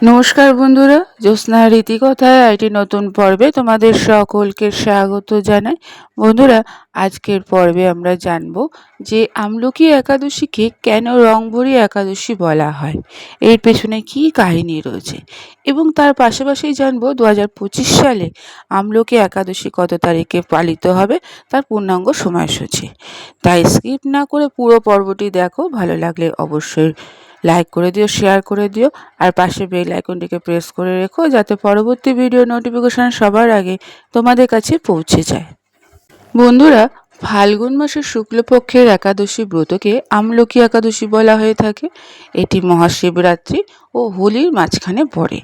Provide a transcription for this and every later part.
নমস্কার বন্ধুরা জ্যোৎস্না রীতিকথায় একটি নতুন পর্বে তোমাদের সকলকে স্বাগত জানাই। বন্ধুরা আজকের পর্বে আমরা জানব যে আমলকি একাদশীকে কেন রংভরি একাদশী বলা হয়। এর পেছনে কি কাহিনী রয়েছে? এবং তার পাশাপাশি জানব দু হাজার পঁচিশ সালে আমলকি একাদশী কত তারিখে পালিত হবে, তার পূর্ণাঙ্গ সময়সূচি। তাই স্কিপ না করে পুরো পর্বটি দেখো, ভালো লাগলে অবশ্যই লাইক করে দিও, শেয়ার করে দিও, আর পাশে বেল আইকনটিকে প্রেস করে রেখো যাতে পরবর্তী ভিডিও নোটিফিকেশান সবার আগে তোমাদের কাছে পৌঁছে যায়। বন্ধুরা, ফাল্গুন মাসের শুক্লপক্ষের একাদশী ব্রতকে আমলকি একাদশী বলা হয়ে থাকে। এটি মহাশিবরাত্রি ও হোলির মাঝখানে পড়ে।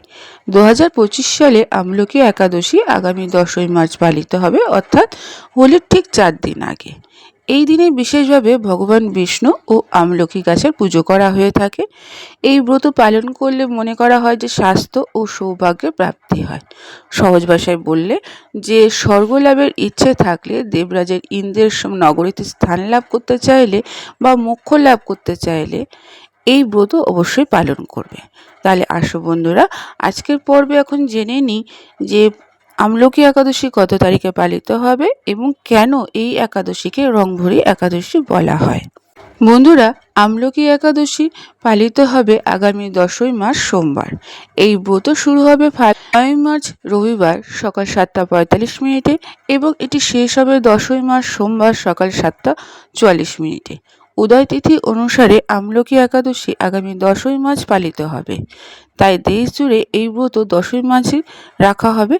দু হাজার পঁচিশ সালে আমলকি একাদশী আগামী দশই মার্চ পালিত হবে, অর্থাৎ হোলির ঠিক চার দিন আগে। এই দিনে বিশেষভাবে ভগবান বিষ্ণু ও আমলকি গাছের পুজো করা হয়ে থাকে। এই ব্রত পালন করলে মনে করা হয় যে স্বাস্থ্য ও সৌভাগ্যের প্রাপ্তি হয়। সহজ ভাষায় বললে, যে স্বর্গলাভের ইচ্ছে থাকলে দেবরাজের ইন্দ্রের নগরীতে স্থান লাভ করতে চাইলে বা মোক্ষ লাভ করতে চাইলে এই ব্রত অবশ্যই পালন করবে। তাহলে আসো বন্ধুরা, আজকের পর্বে এখন জেনে নিই যে আমলকি একাদশী কত তারিখে পালিত হবে এবং কেন এই একাদশীকে রংভরি একাদশী বলা হয়? বন্ধুরা, আমলকি একাদশী পালিত হবে আগামী দশই মার্চ সোমবার। এই ব্রত শুরু হবে নয় মার্চ, রবিবার সকাল সাতটা পঁয়তাল্লিশ মিনিটে এবং এটি শেষ হবে দশই মার্চ, সোমবার সকাল সাতটা চুয়াল্লিশ মিনিটে। উদয় তিথি অনুসারে আমলকি একাদশী আগামী দশই মার্চ পালিত হবে। তাই দেশ জুড়ে এই ব্রত দশই মার্চে রাখা হবে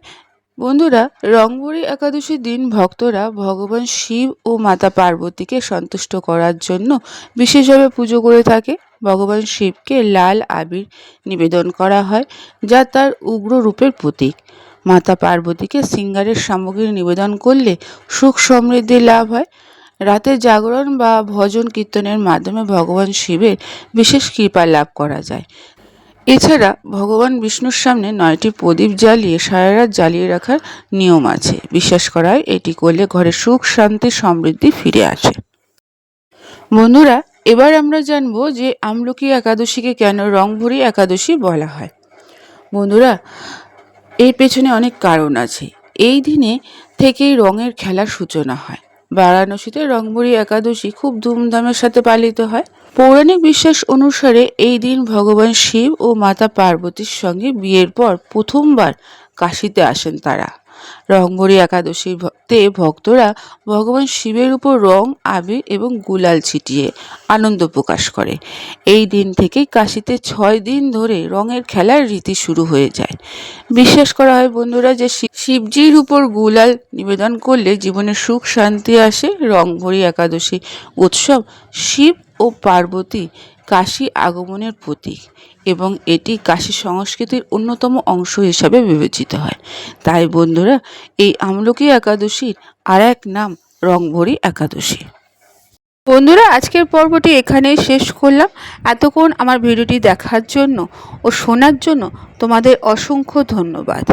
বন্ধুরা রংবরী একাদশীর দিন ভক্তরা ভগবান শিব ও মাতা পার্বতীকে সন্তুষ্ট করার জন্য বিশেষভাবে পুজো করে থাকে। ভগবান শিবকে লাল আবির নিবেদন করা হয়, যা তার উগ্র রূপের প্রতীক। মাতা পার্বতীকে সিঙ্গারের সামগ্রী নিবেদন করলে সুখ সমৃদ্ধি লাভ হয়। রাতে জাগরণ বা ভজন কীর্তনের মাধ্যমে ভগবান শিবের বিশেষ কৃপা লাভ করা যায়। এছাড়া ভগবান বিষ্ণুর সামনে নয়টি প্রদীপ জ্বালিয়ে সারা রাত জ্বালিয়ে রাখার নিয়ম আছে। বিশ্বাস করা হয় এটি করলে ঘরে সুখ, শান্তি, সমৃদ্ধি ফিরে আসে। বন্ধুরা, এবার আমরা জানব যে আমলকি একাদশীকে কেন রংভরি একাদশী বলা হয়। বন্ধুরা, এর পেছনে অনেক কারণ আছে। এই দিনে থেকেই রঙের খেলার সূচনা হয়। বারাণসীতে রংভরি একাদশী খুব ধুমধামের সাথে পালিত হয়। পৌরাণিক বিশ্বাস অনুসারে এই দিন ভগবান শিব ও মাতা পার্বতীর সঙ্গে বিয়ের পর প্রথমবার কাশিতে আসেন তারা। রংভরি একাদশীতে ভক্তরা ভগবান শিবের উপর রং, আবির এবং গুলাল ছিটিয়ে আনন্দ প্রকাশ করে। এই দিন থেকেই কাশিতে ছয় দিন ধরে রঙের খেলার রীতি শুরু হয়ে যায়। বিশ্বাস করা হয় বন্ধুরা যে শিবজির উপর গুলাল নিবেদন করলে জীবনে সুখ, শান্তি আসে রংভরি একাদশী উৎসব শিব ও পার্বতী কাশী আগমনের প্রতীক এবং এটি কাশী সংস্কৃতির অন্যতম অংশ হিসাবে বিবেচিত হয়। তাই বন্ধুরা, এই আমলকি একাদশীর আর এক নাম রংভরি একাদশী। বন্ধুরা, আজকের পর্বটি এখানেই শেষ করলাম। এতক্ষণ আমার ভিডিওটি দেখার জন্য ও শোনার জন্য তোমাদের অসংখ্য ধন্যবাদ।